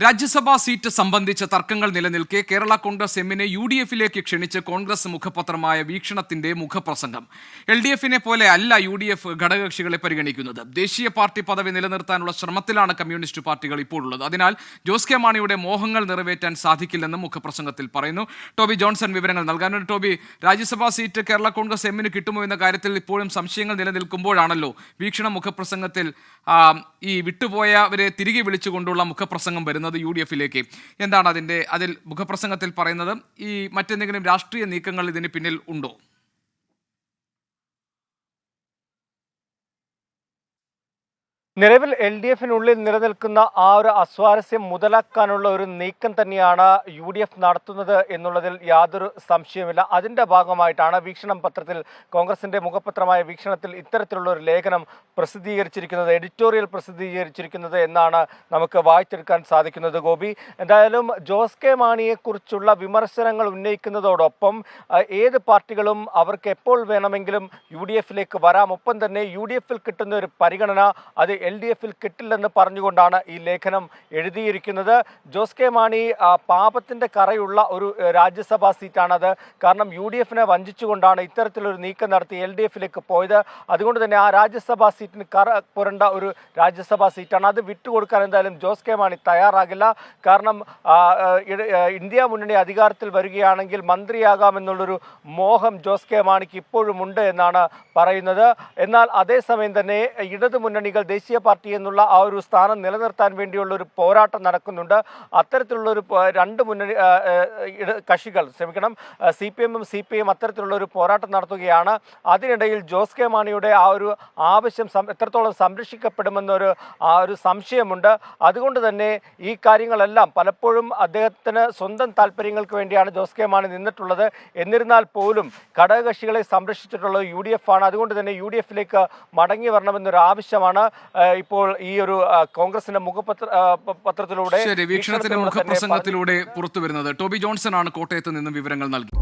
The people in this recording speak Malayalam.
രാജ്യസഭാ സീറ്റ് സംബന്ധിച്ച തർക്കങ്ങൾ നിലനിൽക്കെ കേരള കോൺഗ്രസ് എമ്മിനെ യു ഡി എഫിലേക്ക് ക്ഷണിച്ച് കോൺഗ്രസ് മുഖപത്രമായ വീക്ഷണത്തിന്റെ മുഖപ്രസംഗം. എൽ ഡി എഫിനെ പോലെ അല്ല യു ഡി എഫ് ഘടകകക്ഷികളെ പരിഗണിക്കുന്നത്. ദേശീയ പാർട്ടി പദവി നിലനിർത്താനുള്ള ശ്രമത്തിലാണ് കമ്മ്യൂണിസ്റ്റ് പാർട്ടികൾ ഇപ്പോഴുള്ളത്. അതിനാൽ ജോസ് കെ മാണിയുടെ മോഹങ്ങൾ നിറവേറ്റാൻ സാധിക്കില്ലെന്നും മുഖപ്രസംഗത്തിൽ പറയുന്നു. ടോബി ജോൺസൺ വിവരങ്ങൾ നൽകാനുണ്ട്. ടോബി രാജ്യസഭാ സീറ്റ് കേരള കോൺഗ്രസ് എമ്മിന് കിട്ടുമോ എന്ന കാര്യത്തിൽ ഇപ്പോഴും സംശയങ്ങൾ നിലനിൽക്കുമ്പോഴാണല്ലോ വീക്ഷണ മുഖപ്രസംഗത്തിൽ ഈ വിട്ടുപോയവരെ തിരികെ വിളിച്ചുകൊണ്ടുള്ള മുഖപ്രസംഗം വരുന്നത്. യു ഡി എഫിലേക്ക്. എന്താണ് അതിന്റെ അതിൽ മുഖപ്രസംഗത്തിൽ പറയുന്നത്? ഈ മറ്റെന്തെങ്കിലും രാഷ്ട്രീയ നീക്കങ്ങൾ ഇതിന് പിന്നിൽ ഉണ്ടോ? നിലവിൽ എൽ ഡി എഫിനുള്ളിൽ നിലനിൽക്കുന്ന ആ ഒരു അസ്വാരസ്യം മുതലാക്കാനുള്ള ഒരു നീക്കം തന്നെയാണ് യു ഡി എഫ് നടത്തുന്നത് എന്നുള്ളതിൽ യാതൊരു സംശയവുമില്ല. അതിന്റെ ഭാഗമായിട്ടാണ് വീക്ഷണം പത്രത്തിൽ കോൺഗ്രസിന്റെ മുഖപത്രമായ വീക്ഷണത്തിൽ ഇത്തരത്തിലുള്ള ഒരു ലേഖനം പ്രസിദ്ധീകരിച്ചിരിക്കുന്നത് എഡിറ്റോറിയൽ പ്രസിദ്ധീകരിച്ചിരിക്കുന്നത് എന്നാണ് നമുക്ക് വായിച്ചെടുക്കാൻ സാധിക്കുന്നത്. ഗോപി എന്തായാലും ജോസ് കെ മാണിയെക്കുറിച്ചുള്ള വിമർശനങ്ങൾ ഉന്നയിക്കുന്നതോടൊപ്പം ഏത് പാർട്ടികളും അവർക്ക് എപ്പോൾ വേണമെങ്കിലും യു ഡി എഫിലേക്ക് വരാം. ഒപ്പം തന്നെ യു ഡി എഫിൽ കിട്ടുന്ന ഒരു പരിഗണന അത് എൽ ഡി എഫിൽ കിട്ടില്ലെന്ന് പറഞ്ഞുകൊണ്ടാണ് ഈ ലേഖനം എഴുതിയിരിക്കുന്നത്. ജോസ് കെ മാണി പാപത്തിന്റെ കറയുള്ള ഒരു രാജ്യസഭാ സീറ്റാണത്. കാരണം യു ഡി എഫിനെ വഞ്ചിച്ചുകൊണ്ടാണ് ഇത്തരത്തിലൊരു നീക്കം നടത്തി എൽ ഡി എഫിലേക്ക് പോയത്. അതുകൊണ്ട് തന്നെ ആ രാജ്യസഭാ സീറ്റിന് കറ പുരണ്ട ഒരു രാജ്യസഭാ സീറ്റാണ്. അത് വിട്ടുകൊടുക്കാൻ എന്തായാലും ജോസ് കെ മാണി തയ്യാറാകില്ല. കാരണം ഇന്ത്യ മുന്നണി അധികാരത്തിൽ വരികയാണെങ്കിൽ മന്ത്രിയാകാമെന്നുള്ളൊരു മോഹം ജോസ് കെ മാണിക്ക് ഇപ്പോഴും ഉണ്ട് എന്നാണ് പറയുന്നത്. എന്നാൽ അതേസമയം തന്നെ ഇടതു മുന്നണികൾ ദേശീയ പാർട്ടി എന്നുള്ള ആ ഒരു സ്ഥാനം നിലനിർത്താൻ വേണ്ടിയുള്ള ഒരു പോരാട്ടം നടക്കുന്നുണ്ട്. അത്തരത്തിലുള്ള ഒരു രണ്ട് മുന്നണി കക്ഷികൾ ശ്രമിക്കണം സി പി എമ്മും സി പി ഐയും അത്തരത്തിലുള്ള ഒരു പോരാട്ടം നടത്തുകയാണ്. അതിനിടയിൽ ജോസ് കെ മാണിയുടെ ആ ഒരു ആവശ്യം എത്രത്തോളം സംരക്ഷിക്കപ്പെടുമെന്നൊരു ആ ഒരു സംശയമുണ്ട്. അതുകൊണ്ട് തന്നെ ഈ കാര്യങ്ങളെല്ലാം പലപ്പോഴും അദ്ദേഹത്തിന് സ്വന്തം താല്പര്യങ്ങൾക്ക് വേണ്ടിയാണ് ജോസ് കെ മാണി നിന്നിട്ടുള്ളത്. എന്നിരുന്നാൽ പോലും ഘടകകക്ഷികളെ സംരക്ഷിച്ചിട്ടുള്ളത് യു ഡി എഫ് ആണ്. അതുകൊണ്ട് തന്നെ യു ഡി എഫിലേക്ക് മടങ്ങി വരണമെന്നൊരു ആവശ്യമാണ് ഇപ്പോൾ ഈ ഒരു കോൺഗ്രസിന്റെ മുഖപത്ര പത്രത്തിലൂടെ വീക്ഷണത്തിന്റെ മുഖപ്രസംഗത്തിലൂടെ പുറത്തു വരുന്നത് ടോബി ജോൺസൺ ആണ് കോട്ടയത്ത് നിന്നും വിവരങ്ങൾ നൽകി.